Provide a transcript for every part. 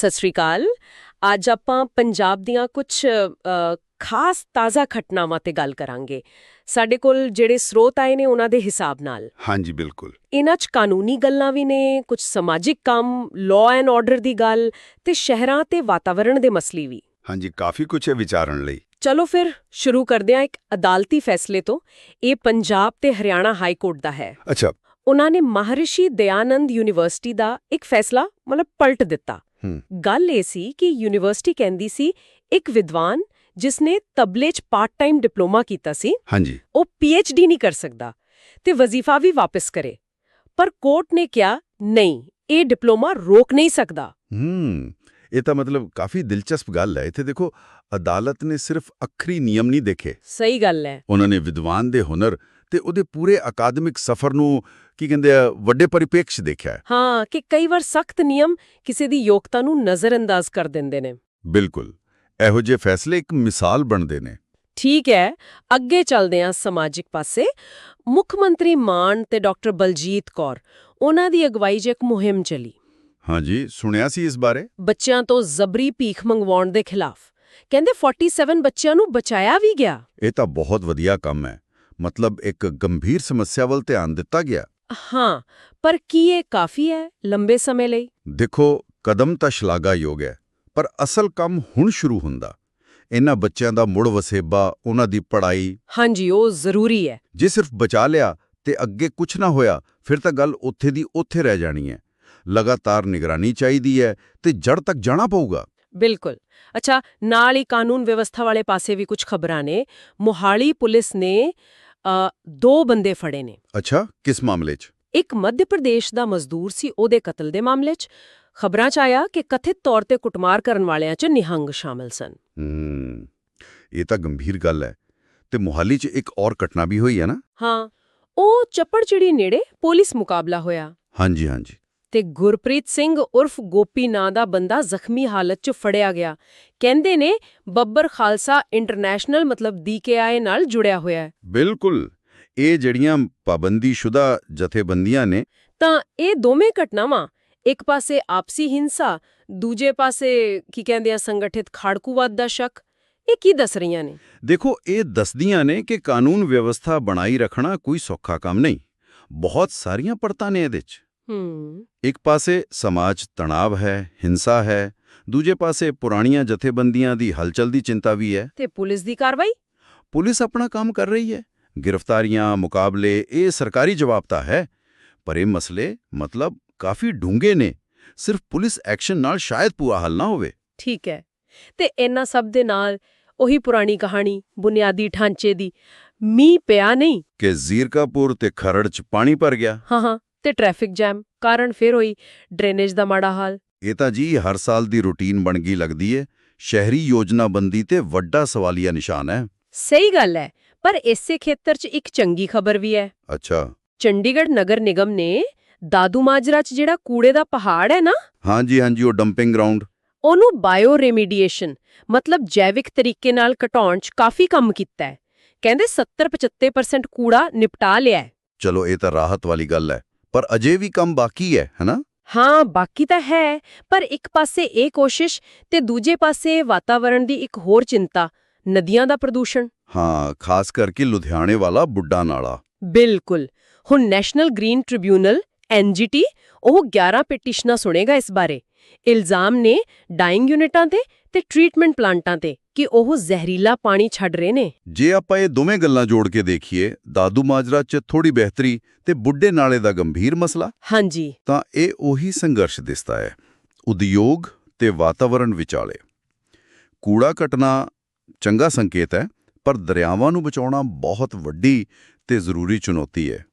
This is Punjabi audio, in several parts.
ਸਤਿ ਸ੍ਰੀ ਅਕਾਲ। ਅੱਜ ਆਪਾਂ ਪੰਜਾਬ ਦੀਆਂ ਕੁਝ ਖਾਸ ਤਾਜ਼ਾ ਘਟਨਾਵਾਂ ਤੇ ਗੱਲ ਕਰਾਂਗੇ। ਸਾਡੇ ਕੋਲ ਜਿਹੜੇ ਸਰੋਤ ਆਏ ਨੇ ਉਹਨਾਂ ਦੇ ਹਿਸਾਬ ਨਾਲ। ਹਾਂਜੀ ਬਿਲਕੁਲ। ਇਹਨਾਂ 'ਚ ਕਾਨੂੰਨੀ ਗੱਲਾਂ ਵੀ ਨੇ ਕੁਝ ਸਮਾਜਿਕ ਕੰਮ ਲਾਅ ਐਂਡ ਆਰਡਰ ਦੀ ਗੱਲ ਤੇ ਸ਼ਹਿਰਾਂ ਤੇ ਵਾਤਾਵਰਣ ਦੇ ਮਸਲੇ ਵੀ। ਹਾਂਜੀ ਕਾਫੀ ਕੁਝ ਹੈ ਵਿਚਾਰਨ ਲਈ। ਚਲੋ ਫਿਰ ਸ਼ੁਰੂ ਕਰਦੇ ਹਾਂ ਇੱਕ ਅਦਾਲਤੀ ਫੈਸਲੇ ਤੋਂ। ਇਹ ਪੰਜਾਬ ਤੇ ਹਰਿਆਣਾ ਹਾਈ ਕੋਰਟ ਦਾ ਹੈ। ਅੱਛਾ। ਉਹਨਾਂ ਨੇ ਮਹਰਿਸ਼ੀ ਦਇਆਨੰਦ ਯੂਨੀਵਰਸਿਟੀ ਦਾ ਇੱਕ ਫੈਸਲਾ ਮਤਲਬ ਪਲਟ ਦਿੱਤਾ। ਗੱਲ ਇਹ ਸੀ ਕਿ ਯੂਨੀਵਰਸਿਟੀ ਕਹਿੰਦੀ ਸੀ ਇੱਕ ਵਿਦਵਾਨ ਜਿਸ ਨੇ ਤਬਲੇ 'ਚ ਪਾਰਟ ਟਾਈਮ ਡਿਪਲੋਮਾ ਕੀਤਾ ਸੀ ਹਾਂਜੀ। ਉਹ ਡੀ ਨਹੀਂ ਕਰ ਸਕਦਾ ਤੇ ਵਜ਼ੀਫਾ ਵੀ ਵਾਪਸ ਕਰੇ। ਪਰ ਕੋਰਟ ਨੇ ਕਿਹਾ ਨਹੀਂ ਇਹ ਡਿਪਲੋਮਾ ਰੋਕ ਨਹੀਂ ਸਕਦਾ। ਹੂੰ ਇਹ ਤਾਂ ਮਤਲਬ ਕਾਫੀ ਦਿਲਚਸਪ ਗੱਲ ਹੈ। ਇੱਥੇ ਦੇਖੋ ਅਦਾਲਤ ਨੇ ਸਿਰਫ ਅੱਖਰੀ ਨਿਯਮ ਨਹੀਂ ਦੇਖੇ। ਸਹੀ ਗੱਲ ਹੈ। ਉਹਨਾਂ ਨੇ ਵਿਦਵਾਨ ਦੇ ਹੁਨਰ ਤੇ ਉਹਦੇ ਪੂਰੇ ਅਕਾਦਮਿਕ ਸਫ਼ਰ ਨੂੰ ਕੀ ਕਹਿੰਦੇ ਆ ਵੱਡੇ ਪਰਿਪੇਕਸ਼ ਦੇਖਿਆ ਹੈ। ਹਾਂ ਕਿ ਕਈ ਵਾਰ ਸਖਤ ਨਿਯਮ ਕਿਸੇ ਦੀ ਯੋਗਤਾ ਨੂੰ ਨਜ਼ਰਅੰਦਾਜ਼ ਕਰ ਦਿੰਦੇ ਨੇ। ਬਿਲਕੁਲ। ਇਹੋ ਜਿਹੇ ਫੈਸਲੇ ਇੱਕ ਮਿਸਾਲ ਬਣਦੇ ਨੇ। ਠੀਕ ਹੈ ਅੱਗੇ ਚੱਲਦੇ ਹਾਂ ਸਮਾਜਿਕ ਪਾਸੇ। ਮੁੱਖ ਮੰਤਰੀ ਮਾਨ ਤੇ ਡਾਕਟਰ ਬਲਜੀਤ ਕੌਰ ਉਹਨਾਂ ਦੀ ਅਗਵਾਈ 'ਚ ਇੱਕ ਮੁਹਿੰਮ ਚੱਲੀ। ਹਾਂਜੀ ਸੁਣਿਆ ਸੀ ਇਸ ਬਾਰੇ? ਬੱਚਿਆਂ ਤੋਂ ਜ਼ਬਰੀ ਭੀਖ ਮੰਗਵਾਉਣ ਦੇ ਖਿਲਾਫ। ਕਹਿੰਦੇ 47 ਬੱਚਿਆਂ ਨੂੰ ਬਚਾਇਆ ਵੀ ਗਿਆ। ਇਹ ਤਾਂ ਬਹੁਤ ਵਧੀਆ ਕੰਮ ਹੈ। ਮਤਲਬ ਇੱਕ ਗੰਭੀਰ ਸਮੱਸਿਆ ਵੱਲ ਧਿਆਨ ਦਿੱਤਾ ਗਿਆ। ਹਾਂ ਪਰ ਕੀ ਇਹ ਕਾਫੀ ਹੈ ਲੰਬੇ ਸਮੇਂ ਲਈ? ਦੇਖੋ ਕਦਮ ਤਾਂ ਸ਼ਲਾਘਾਯੋਗ ਹੈ ਪਰ ਅਸਲ ਕੰਮ ਹੁਣ ਸ਼ੁਰੂ ਹੁੰਦਾ। ਇਹਨਾਂ ਬੱਚਿਆਂ ਦਾ ਮੁੜ ਵਸੇਬਾ ਉਹਨਾਂ ਦੀ ਪੜ੍ਹਾਈ। ਹਾਂਜੀ ਉਹ ਜ਼ਰੂਰੀ ਹੈ। ਜੇ ਸਿਰਫ ਬਚਾ ਲਿਆ ਤੇ ਅੱਗੇ ਕੁਝ ਨਾ ਹੋਇਆ ਫਿਰ ਤਾਂ ਗੱਲ ਉੱਥੇ ਦੀ ਉੱਥੇ ਰਹਿ ਜਾਣੀ ਹੈ। ਲਗਾਤਾਰ ਨਿਗਰਾਨੀ ਚਾਹੀਦੀ ਹੈ ਤੇ ਜੜ ਤੱਕ ਜਾਣਾ ਪਊਗਾ। ਬਿਲਕੁਲ। ਅੱਛਾ ਨਾਲ ਹੀ ਕਾਨੂੰਨ ਵਿਵਸਥਾ ਵਾਲੇ ਪਾਸੇ ਵੀ ਕੁਝ ਖਬਰਾਂ ਨੇ। ਮੁਹਾਲੀ ਪੁਲਿਸ ਨੇ ਦੋ ਬੰਦੇ ਫੜੇ ਨੇ। ਅੱਛਾ ਕਿਸ ਮਾਮਲੇ 'ਚ? ਇੱਕ ਮੱਧ ਪ੍ਰਦੇਸ਼ ਦਾ ਮਜ਼ਦੂਰ ਸੀ ਉਹਦੇ ਕਤਲ ਦੇ ਮਾਮਲੇ 'ਚ। ਖਬਰਾਂ 'ਚ ਆਇਆ ਕਿ ਕਥਿਤ ਤੌਰ ਤੇ ਕੁੱਟਮਾਰ ਕਰਨ ਵਾਲਿਆਂ 'ਚ ਨਿਹੰਗ ਸ਼ਾਮਲ ਸਨ। ਇਹ ਤਾਂ ਗੰਭੀਰ ਗੱਲ ਹੈ। ਤੇ ਮੁਹਾਲੀ 'ਚ ਇੱਕ ਔਰ ਘਟਨਾ ਵੀ ਹੋਈ ਹੈ ਨਾ? ਹਾਂ ਉਹ ਚੱਪੜਚਿੜੀ ਨੇੜੇ ਪੁਲਿਸ ਮੁਕਾਬਲਾ ਹੋਇਆ। ਹਾਂਜੀ ਹਾਂਜੀ। ਤੇ ਗੁਰਪ੍ਰੀਤ ਸਿੰਘ ਉਰਫ ਗੋਪੀ ਨਾਂ ਦਾ ਬੰਦਾ ਜ਼ਖਮੀ ਹਾਲਤ 'ਚ ਫੜਿਆ ਗਿਆ। ਕਹਿੰਦੇ ਨੇ ਬੱਬਰ ਖਾਲਸਾ ਇੰਟਰਨੈਸ਼ਨਲ ਮਤਲਬ ਡੀਕੇਆਈ ਨਾਲ ਜੁੜਿਆ ਹੋਇਆ ਹੈ। ਬਿਲਕੁਲ। ਇਹ ਜਿਹੜੀਆਂ ਪਾਬੰਦੀਸ਼ੁਦਾ ਜਥੇਬੰਦੀਆਂ ਨੇ। ਤਾਂ ਇਹ ਦੋਵੇਂ ਘਟਨਾਵਾਂ ਇੱਕ ਪਾਸੇ ਆਪਸੀ ਹਿੰਸਾ ਦੂਜੇ ਪਾਸੇ ਕੀ ਕਹਿੰਦੇ ਆ ਸੰਗਠਿਤ ਖਾੜਕੂਵਾਦ ਦਾ ਸ਼ੱਕ ਇਹ ਕੀ ਦੱਸ ਰਹੀਆਂ ਨੇ? ਦੇਖੋ ਇਹ ਦੱਸਦੀਆਂ ਨੇ ਕਿ ਕਾਨੂੰਨ ਵਿਵਸਥਾ ਬਣਾਈ ਰੱਖਣਾ ਕੋਈ ਸੌਖਾ ਕੰਮ ਨਹੀਂ। ਬਹੁਤ ਸਾਰੀਆਂ ਪਰਤਾਂ ਨੇ ਇਹਦੇ 'ਚ। ਹੂੰ। ਇੱਕ ਪਾਸੇ ਸਮਾਜ ਤਣਾਵ ਹੈ ਹਿੰਸਾ ਹੈ ਦੂਜੇ ਪਾਸੇ ਪੁਰਾਣੀਆਂ ਜਥੇਬੰਦੀਆਂ ਦੀ ਹਲਚਲ ਦੀ ਚਿੰਤਾ ਵੀ ਹੈ। ਤੇ ਪੁਲਿਸ ਦੀ ਕਾਰਵਾਈ? ਪੁਲਿਸ ਆਪਣਾ ਕੰਮ ਕਰ ਰਹੀ ਹੈ। ਗ੍ਰਿਫਤਾਰੀਆਂ ਮੁਕਾਬਲੇ ਇਹ ਸਰਕਾਰੀ ਜਵਾਬ ਤਾਂ ਹੈ ਪਰ ਇਹ ਮਸਲੇ ਮਤਲਬ ਕਾਫੀ ਡੂੰਘੇ ਨੇ। ਸਿਰਫ ਪੁਲਿਸ ਐਕਸ਼ਨ ਨਾਲ ਸ਼ਾਇਦ ਪੂਰਾ ਹੱਲ ਨਾ ਹੋਵੇ। ਠੀਕ ਹੈ। ਤੇ ਇਹਨਾਂ ਸਭ ਦੇ ਨਾਲ ਉਹੀ ਪੁਰਾਣੀ ਕਹਾਣੀ ਬੁਨਿਆਦੀ ਢਾਂਚੇ ਦੀ ਮੀਂਹ ਪਿਆ ਨਹੀਂ? ਕਿ ਜ਼ੀਰਕਾਪੁਰ ਤੇ ਖਰੜ 'ਚ ਪਾਣੀ ਭਰ ਗਿਆ। ਹਾਂ ਹਾਂ। ਤੇ ਟ੍ਰੈਫਿਕ ਜੈਮ ਕਾਰਨ ਫਿਰ ਹੋਈ ਡਰੇਨੇਜ ਦਾ ਮਾੜਾ ਹਾਲ। ਇਹ ਤਾਂ ਜੀ ਹਰ ਸਾਲ ਦੀ ਰੁਟੀਨ ਬਣ ਗਈ ਲੱਗਦੀ ਹੈ ਸ਼ਹਿਰੀ ਯੋਜਨਾਬੰਦੀ ਤੇ ਵੱਡਾ ਸਵਾਲੀਆ ਨਿਸ਼ਾਨ ਹੈ ਸਹੀ ਗੱਲ ਹੈ ਪਰ ਇਸੇ ਖੇਤਰ 'ਚ ਇੱਕ ਚੰਗੀ ਖਬਰ ਵੀ ਹੈ ਅੱਛਾ। ਚੰਡੀਗੜ੍ਹ ਨਗਰ ਨਿਗਮ ਨੇ ਦਾਦੂ ਮਾਜਰਾ 'ਚ ਜਿਹੜਾ ਕੂੜੇ ਦਾ ਪਹਾੜ ਹੈ ਨਾ ਹਾਂਜੀ ਹਾਂਜੀ ਉਹ ਡੰਪਿੰਗ ਗਰਾਊਂਡ ਉਹਨੂੰ ਬਾਇਓ ਰੈਮੀਡੀਏਸ਼ਨ ਮਤਲਬ ਜੈਵਿਕ ਤਰੀਕੇ ਨਾਲ ਘਟਾਉਣ 'ਚ ਕਾਫੀ ਕੰਮ ਕੀਤਾ ਹੈ ਕਹਿੰਦੇ 70-75% ਕੂੜਾ ਨਿਪਟਾ ਲਿਆ ਚਲੋ ਇਹ ਤਾਂ ਰਾਹਤ ਵਾਲੀ ਗੱਲ ਹੈ ਪਰ ਅਜੇ ਵੀ ਕੰਮ ਬਾਕੀ ਹੈ ਹੈਨਾ? ਹਾਂ ਬਾਕੀ ਤਾਂ ਹੈ ਪਰ ਇੱਕ ਪਾਸੇ ਇਹ ਕੋਸ਼ਿਸ਼ ਤੇ ਦੂਜੇ ਪਾਸੇ ਵਾਤਾਵਰਣ ਦੀ ਇੱਕ ਹੋਰ ਚਿੰਤਾ ਨਦੀਆਂ ਦਾ ਪ੍ਰਦੂਸ਼ਣ। ਹਾਂ ਖਾਸ ਕਰਕੇ ਲੁਧਿਆਣੇ ਵਾਲਾ ਬੁੱਢਾ ਨਾਲਾ। ਬਿਲਕੁਲ। ਹੁਣ ਨੈਸ਼ਨਲ ਗ੍ਰੀਨ ਟ੍ਰਿਬਿਊਨਲ ਐਨਜੀਟੀ ਉਹ 11 ਪਟੀਸ਼ਨਾਂ ਸੁਣੇਗਾ ਇਸ ਬਾਰੇ। ਇਲਜ਼ਾਮ ਨੇ ਡਾਈਂਗ ਯੂਨਿਟਾਂ ਤੇ ਤੇ ਟ੍ਰੀਟਮੈਂਟ ਪਲਾਂਟਾਂ ਤੇ। ਕਿ ਉਹ ਜ਼ਹਿਰੀਲਾ ਪਾਣੀ ਛੱਡ ਰਹੇ ਨੇ? ਜੇ ਆਪਾਂ ਇਹ ਦੋਵੇਂ ਗੱਲਾਂ ਜੋੜ ਕੇ ਦੇਖੀਏ ਦਾਦੂ ਮਾਜਰਾ 'ਚ ਥੋੜੀ ਬਿਹਤਰੀ ਤੇ ਬੁੱਢੇ ਨਾਲੇ ਦਾ ਗੰਭੀਰ ਮਸਲਾ? ਹਾਂਜੀ। ਤਾਂ ਇਹ ਉਹੀ ਸੰਘਰਸ਼ ਦਿਸਦਾ ਹੈ। ਉਦਯੋਗ ਤੇ ਵਾਤਾਵਰਣ ਵਿਚਾਲੇ। ਕੂੜਾ ਕਟਣਾ ਚੰਗਾ ਸੰਕੇਤ ਹੈ ਪਰ ਦਰਿਆਵਾਂ ਨੂੰ ਬਚਾਉਣਾ ਬਹੁਤ ਵੱਡੀ ਤੇ ਜ਼ਰੂਰੀ ਚੁਣੌਤੀ ਹੈ।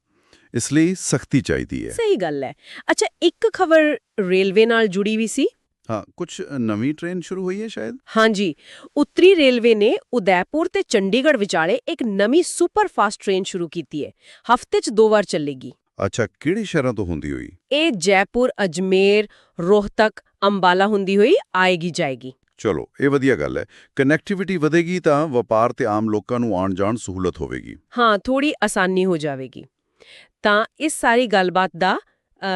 ਇਸ ਲਈ ਸਖਤੀ ਚਾਹੀਦੀ ਹੈ। ਸਹੀ ਗੱਲ ਹੈ। ਅੱਛਾ ਇੱਕ ਖਬਰ ਰੇਲਵੇ ਨਾਲ ਜੁੜੀ ਵੀ ਸੀ। ਹਾਂ ਕੁਝ ਨਵੀਂ ਟ੍ਰੇਨ ਸ਼ੁਰੂ ਹੋਈ ਹੈ ਸ਼ਾਇਦ? ਹਾਂਜੀ। ਉੱਤਰੀ ਰੇਲਵੇ ਨੇ ਉਦੈਪੁਰ ਤੇ ਚੰਡੀਗੜ੍ਹ ਵਿਚਾਲੇ ਇੱਕ ਨਵੀਂ ਸੁਪਰ ਫਾਸਟ ਟ੍ਰੇਨ ਸ਼ੁਰੂ ਕੀਤੀ ਹੈ। ਹਫ਼ਤੇ 'ਚ ਦੋ ਵਾਰ ਚੱਲੇਗੀ। ਅੱਛਾ ਕਿਹੜੀ ਸ਼ਹਿਰਾਂ ਤੋਂ ਹੁੰਦੀ ਹੋਈ? ਇਹ ਜੈਪੁਰ ਅਜਮੇਰ ਰੋਹਤਕ ਅੰਬਾਲਾ ਹੁੰਦੀ ਹੋਈ ਆਏਗੀ ਜਾਏਗੀ। ਚਲੋ ਇਹ ਵਧੀਆ ਗੱਲ ਹੈ। ਕਨੈਕਟੀਵਿਟੀ ਵਧੇਗੀ ਤਾਂ ਵਪਾਰ ਤੇ ਆਮ ਲੋਕਾਂ ਨੂੰ ਆਉਣ ਜਾਣ ਸਹੂਲਤ ਹੋਵੇਗੀ। ਹਾਂ ਥੋੜੀ ਆਸਾਨੀ ਹੋ ਜਾਵੇਗੀ। ਤਾਂ ਇਸ ਸਾਰੀ ਗੱਲਬਾਤ ਦਾ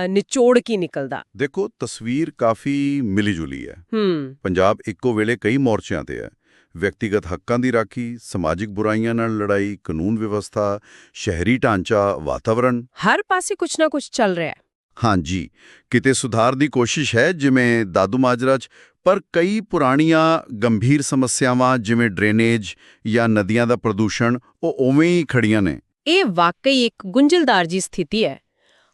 ਨਿਚੋੜ ਕੀ ਨਿਕਲਦਾ? ਦੇਖੋ ਤਸਵੀਰ ਕਾਫੀ ਮਿਲੀ-ਜੁਲੀ ਹੈ। ਹੂੰ। ਪੰਜਾਬ ਇੱਕੋ ਵੇਲੇ ਕਈ ਮੋਰਚਿਆਂ ਤੇ ਹੈ। ਵਿਅਕਤੀਗਤ ਹੱਕਾਂ ਦੀ ਰਾਖੀ ਸਮਾਜਿਕ ਬੁਰਾਈਆਂ ਨਾਲ ਲੜਾਈ ਕਾਨੂੰਨ ਵਿਵਸਥਾ ਸ਼ਹਿਰੀ ਢਾਂਚਾ ਵਾਤਾਵਰਣ। ਹਰ ਪਾਸੇ ਕੁਛ ਨਾ ਕੁਛ ਚੱਲ ਰਿਹਾ ਹੈ। ਹਾਂਜੀ। ਕਿਤੇ ਸੁਧਾਰ ਦੀ ਕੋਸ਼ਿਸ਼ ਹੈ ਜਿਵੇਂ ਦਾਦੂ ਮਾਜਰਾ 'ਚ ਪਰ ਕਈ ਪੁਰਾਣੀਆਂ ਗੰਭੀਰ ਸਮੱਸਿਆਵਾਂ ਜਿਵੇਂ ਡਰੇਨੇਜ ਜਾਂ ਨਦੀਆਂ ਦਾ ਪ੍ਰਦੂਸ਼ਣ ਉਹ ਉਵੇਂ ਹੀ ਖੜੀਆਂ ਨੇ। ਇਹ ਵਾਕਈ ਇੱਕ ਗੁੰਝਲਦਾਰ ਜੀ ਸਥਿਤੀ ਹੈ।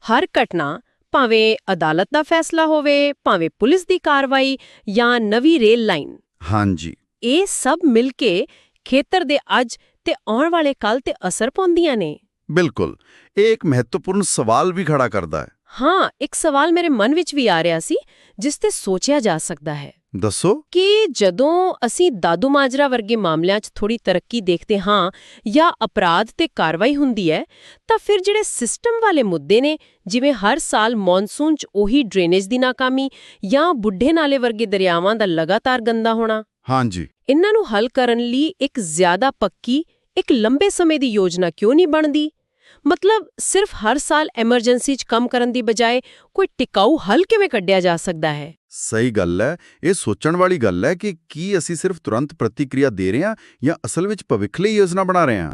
ਹਰ ਘਟਨਾ ਭਾਵੇਂ ਅਦਾਲਤ ਦਾ ਫੈਸਲਾ ਹੋਵੇ ਭਾਵੇਂ ਪੁਲਿਸ ਦੀ ਕਾਰਵਾਈ ਜਾਂ ਨਵੀਂ ਰੇਲ ਲਾਈਨ। ਹਾਂਜੀ। ਇਹ ਸਭ ਮਿਲ ਕੇ ਖੇਤਰ ਦੇ ਅੱਜ ਤੇ ਆਉਣ ਵਾਲੇ ਕੱਲ ਤੇ ਅਸਰ ਪਾਉਂਦੀਆਂ ਨੇ। ਬਿਲਕੁਲ। ਇਹ ਇੱਕ ਮਹੱਤਵਪੂਰਨ ਸਵਾਲ ਵੀ ਖੜਾ ਕਰਦਾ ਹੈ। ਹਾਂ ਇੱਕ ਸਵਾਲ ਮੇਰੇ ਮਨ ਵਿੱਚ ਵੀ ਆ ਰਿਹਾ ਸੀ ਜਿਸ ਤੇ ਸੋਚਿਆ ਜਾ ਸਕਦਾ ਹੈ। ਦੱਸੋ। ਕਿ ਜਦੋਂ ਅਸੀਂ ਦਾਦੂ ਮਾਜਰਾ ਵਰਗੇ ਮਾਮਲਿਆਂ 'ਚ ਥੋੜੀ ਤਰੱਕੀ ਦੇਖਦੇ ਹਾਂ ਜਾਂ ਅਪਰਾਧ ਤੇ ਕਾਰਵਾਈ ਹੁੰਦੀ ਹੈ ਤਾਂ ਫਿਰ ਜਿਹੜੇ ਸਿਸਟਮ ਵਾਲੇ ਮੁੱਦੇ ਨੇ ਜਿਵੇਂ ਹਰ ਸਾਲ ਮੌਨਸੂਨ 'ਚ ਉਹੀ ਡਰੇਨੇਜ ਦੀ ਨਾਕਾਮੀ ਜਾਂ ਬੁੱਢੇ ਨਾਲੇ ਵਰਗੇ ਦਰਿਆਵਾਂ ਦਾ ਲਗਾਤਾਰ ਗੰਦਾ ਹੋਣਾ। ਹਾਂਜੀ। ਇਹਨਾਂ ਨੂੰ ਹੱਲ ਕਰਨ ਲਈ ਇੱਕ ਜ਼ਿਆਦਾ ਪੱਕੀ ਇੱਕ ਲੰਬੇ ਸਮੇਂ ਦੀ ਯੋਜਨਾ ਕਿਉਂ ਨਹੀਂ ਬਣਦੀ? ਮਤਲਬ ਸਿਰਫ ਹਰ ਸਾਲ ਐਮਰਜੈਂਸੀ 'ਚ ਕੰਮ ਕਰਨ ਦੀ ਬਜਾਏ ਕੋਈ ਟਿਕਾਊ ਹੱਲ ਕਿਵੇਂ ਕੱਢਿਆ ਜਾ ਸਕਦਾ ਹੈ? ਸਹੀ ਗੱਲ ਹੈ। ਇਹ ਸੋਚਣ ਵਾਲੀ ਗੱਲ ਹੈ ਕਿ ਕੀ ਅਸੀਂ ਸਿਰਫ ਤੁਰੰਤ ਪ੍ਰਤੀਕਿਰਿਆ ਦੇ ਰਹੇ ਹਾਂ ਜਾਂ ਅਸਲ ਵਿੱਚ ਭਵਿੱਖ ਲਈ ਯੋਜਨਾ ਬਣਾ ਰਹੇ ਹਾਂ।